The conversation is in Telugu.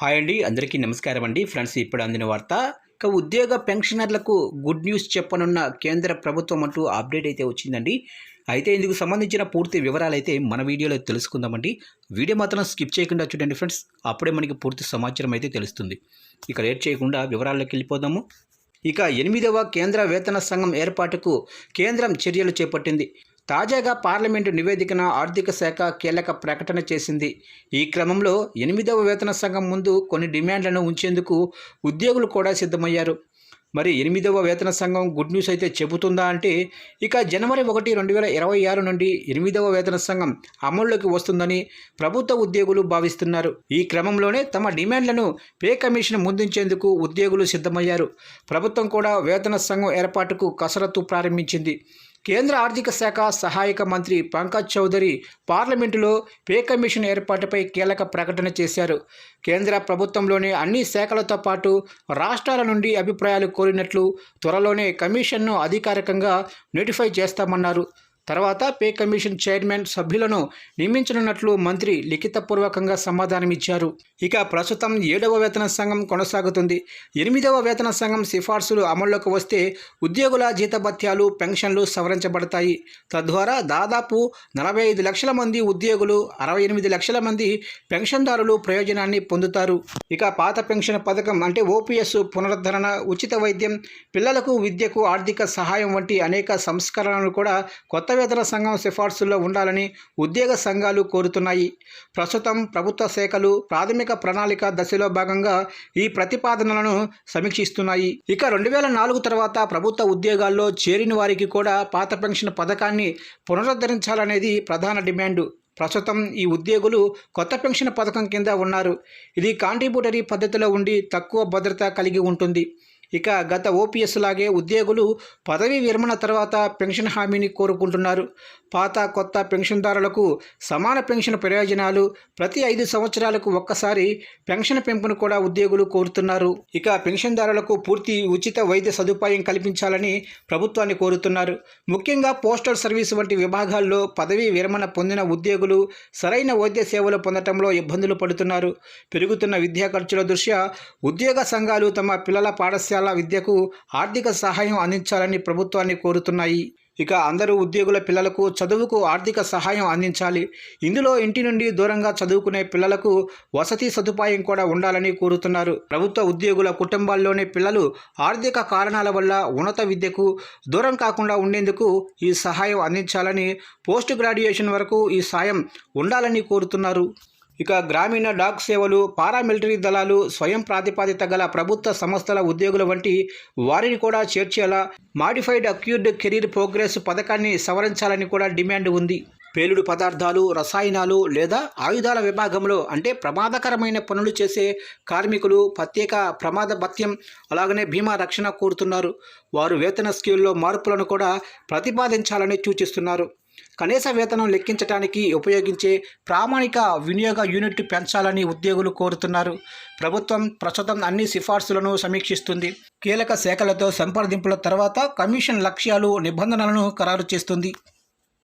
హాయ్ అండి అందరికీ నమస్కారం అండి. ఫ్రెండ్స్ ఇప్పుడు అందిన వార్త ఇక ఉద్యోగ పెన్షనర్లకు గుడ్ న్యూస్ చెప్పనున్న కేంద్ర ప్రభుత్వం అంటూ అప్డేట్ అయితే వచ్చిందండి. అయితే ఇందుకు సంబంధించిన పూర్తి వివరాలు అయితే మన వీడియోలో తెలుసుకుందామండి. వీడియో మాత్రం స్కిప్ చేయకుండా చూడండి ఫ్రెండ్స్. అప్పుడే మనకి పూర్తి సమాచారం అయితే తెలుస్తుంది. ఇక లేట్ చేయకుండా వివరాల్లోకి వెళ్ళిపోదాము. ఇక ఎనిమిదవ కేంద్ర వేతన సంఘం ఏర్పాటుకు కేంద్రం చర్యలు చేపట్టింది. తాజాగా పార్లమెంటు నివేదికన ఆర్థిక శాఖ కీలక ప్రకటన చేసింది. ఈ క్రమంలో ఎనిమిదవ వేతన సంఘం ముందు కొన్ని డిమాండ్లను ఉంచేందుకు ఉద్యోగులు కూడా సిద్ధమయ్యారు. మరి ఎనిమిదవ వేతన సంఘం గుడ్ న్యూస్ అయితే చెబుతుందా అంటే ఇక జనవరి ఒకటి రెండు వేల ఇరవై ఆరు నుండి ఎనిమిదవ వేతన సంఘం అమల్లోకి వస్తుందని ప్రభుత్వ ఉద్యోగులు భావిస్తున్నారు. ఈ క్రమంలోనే తమ డిమాండ్లను పే కమిషన్ ముందుంచేందుకు ఉద్యోగులు సిద్ధమయ్యారు. ప్రభుత్వం కూడా వేతన సంఘం ఏర్పాటుకు కసరత్తు ప్రారంభించింది. కేంద్ర ఆర్థిక శాఖ సహాయక మంత్రి పంకజ్ చౌదరి పార్లమెంటులో పే కమిషన్ ఏర్పాటుపై కీలక ప్రకటన చేశారు. కేంద్ర ప్రభుత్వంలోని అన్ని శాఖలతో పాటు రాష్ట్రాల నుండి అభిప్రాయాలు కోరినట్లు త్వరలోనే కమిషన్ను అధికారికంగా నోటిఫై చేస్తామన్నారు. తర్వాత పే కమిషన్ చైర్మన్ సభ్యులను నియమించనున్నట్లు మంత్రి లిఖితపూర్వకంగా సమాధానమిచ్చారు. ఇక ప్రస్తుతం ఏడవ వేతన సంఘం కొనసాగుతుంది. ఎనిమిదవ వేతన సంఘం సిఫార్సులు అమల్లోకి వస్తే ఉద్యోగుల జీతభత్యాలు పెన్షన్లు సవరించబడతాయి. తద్వారా దాదాపు నలభై ఐదు లక్షల మంది ఉద్యోగులు అరవై ఎనిమిది లక్షల మంది పెన్షన్దారులు ప్రయోజనాన్ని పొందుతారు. ఇక పాత పెన్షన్ పథకం అంటే ఓపీఎస్ పునరుద్ధరణ ఉచిత వైద్యం పిల్లలకు విద్యకు ఆర్థిక సహాయం వంటి అనేక సంస్కరణలు కూడా కొత్త వేతన సంఘం సిఫార్సుల్లో ఉండాలని ఉద్యోగ సంఘాలు కోరుతున్నాయి. ప్రస్తుతం ప్రభుత్వ శాఖలు ప్రాథమిక ప్రణాళిక దశలో భాగంగా ఈ ప్రతిపాదనలను సమీక్షిస్తున్నాయి. ఇక రెండు వేల నాలుగు తర్వాత ప్రభుత్వ ఉద్యోగాల్లో చేరిన వారికి కూడా పాత పెన్షన్ పథకాన్ని పునరుద్ధరించాలనేది ప్రధాన డిమాండు. ప్రస్తుతం ఈ ఉద్యోగులు కొత్త పెన్షన్ పథకం కింద ఉన్నారు. ఇది కాంట్రిబ్యూటరీ పద్ధతిలో ఉండి తక్కువ భద్రత కలిగి ఉంటుంది. ఇక గత ఓపీఎస్ లాగే ఉద్యోగులు పదవీ విరమణ తర్వాత పెన్షన్ హామీని కోరుకుంటున్నారు. పాత కొత్త పెన్షన్దారులకు సమాన పెన్షన్ ప్రయోజనాలు ప్రతి ఐదు సంవత్సరాలకు ఒక్కసారి పెన్షన్ పెంపును కూడా ఉద్యోగులు కోరుతున్నారు. ఇక పెన్షన్దారులకు పూర్తి ఉచిత వైద్య సదుపాయం కల్పించాలని ప్రభుత్వాన్ని కోరుతున్నారు. ముఖ్యంగా పోస్టల్ సర్వీస్ వంటి విభాగాల్లో పదవీ విరమణ పొందిన ఉద్యోగులు సరైన వైద్య సేవలు పొందటంలో ఇబ్బందులు పడుతున్నారు. పెరుగుతున్న విద్యా ఖర్చుల దృష్ట్యా ఉద్యోగ సంఘాలు తమ పిల్లల పాఠశాల విద్యకు ఆర్థిక సహాయం అందించాలని ప్రభుత్వాన్ని కోరుతున్నాయి. ఇక అందరూ ఉద్యోగుల పిల్లలకు చదువుకు ఆర్థిక సహాయం అందించాలి. ఇందులో ఇంటి నుండి దూరంగా చదువుకునే పిల్లలకు వసతి సదుపాయం కూడా ఉండాలని కోరుతున్నారు. ప్రభుత్వ ఉద్యోగుల కుటుంబాల్లోని పిల్లలు ఆర్థిక కారణాల వల్ల ఉన్నత విద్యకు దూరం కాకుండా ఉండేందుకు ఈ సహాయం అందించాలని పోస్ట్ గ్రాడ్యుయేషన్ వరకు ఈ సాయం ఉండాలని కోరుతున్నారు. ఇక గ్రామీణ డాక్ సేవలు పారామిలిటరీ దళాలు స్వయం ప్రాతిపాదిత గల ప్రభుత్వ సంస్థల ఉద్యోగుల వంటి వారిని కూడా చేర్చేలా మాడిఫైడ్ అక్యూర్డ్ కెరీర్ ప్రోగ్రెస్ పథకాన్ని సవరించాలని కూడా డిమాండ్ ఉంది. పేలుడు పదార్థాలు రసాయనాలు లేదా ఆయుధాల విభాగంలో అంటే ప్రమాదకరమైన పనులు చేసే కార్మికులు ప్రత్యేక ప్రమాద భత్యం అలాగనే బీమా రక్షణ కోరుతున్నారు. వారు వేతన స్కీల్లో మార్పులను కూడా ప్రతిపాదించాలని సూచిస్తున్నారు. కనీస వేతనం లెక్కించడానికి ఉపయోగించే ప్రామాణిక వినియోగ యూనిట్ పెంచాలని ఉద్యోగులు కోరుతున్నారు. ప్రభుత్వం ప్రస్తుతం అన్ని సిఫార్సులను సమీక్షిస్తుంది. కీలక శాఖలతో సంప్రదింపుల తర్వాత కమిషన్ లక్ష్యాలు నిబంధనలను ఖరారు చేస్తుంది.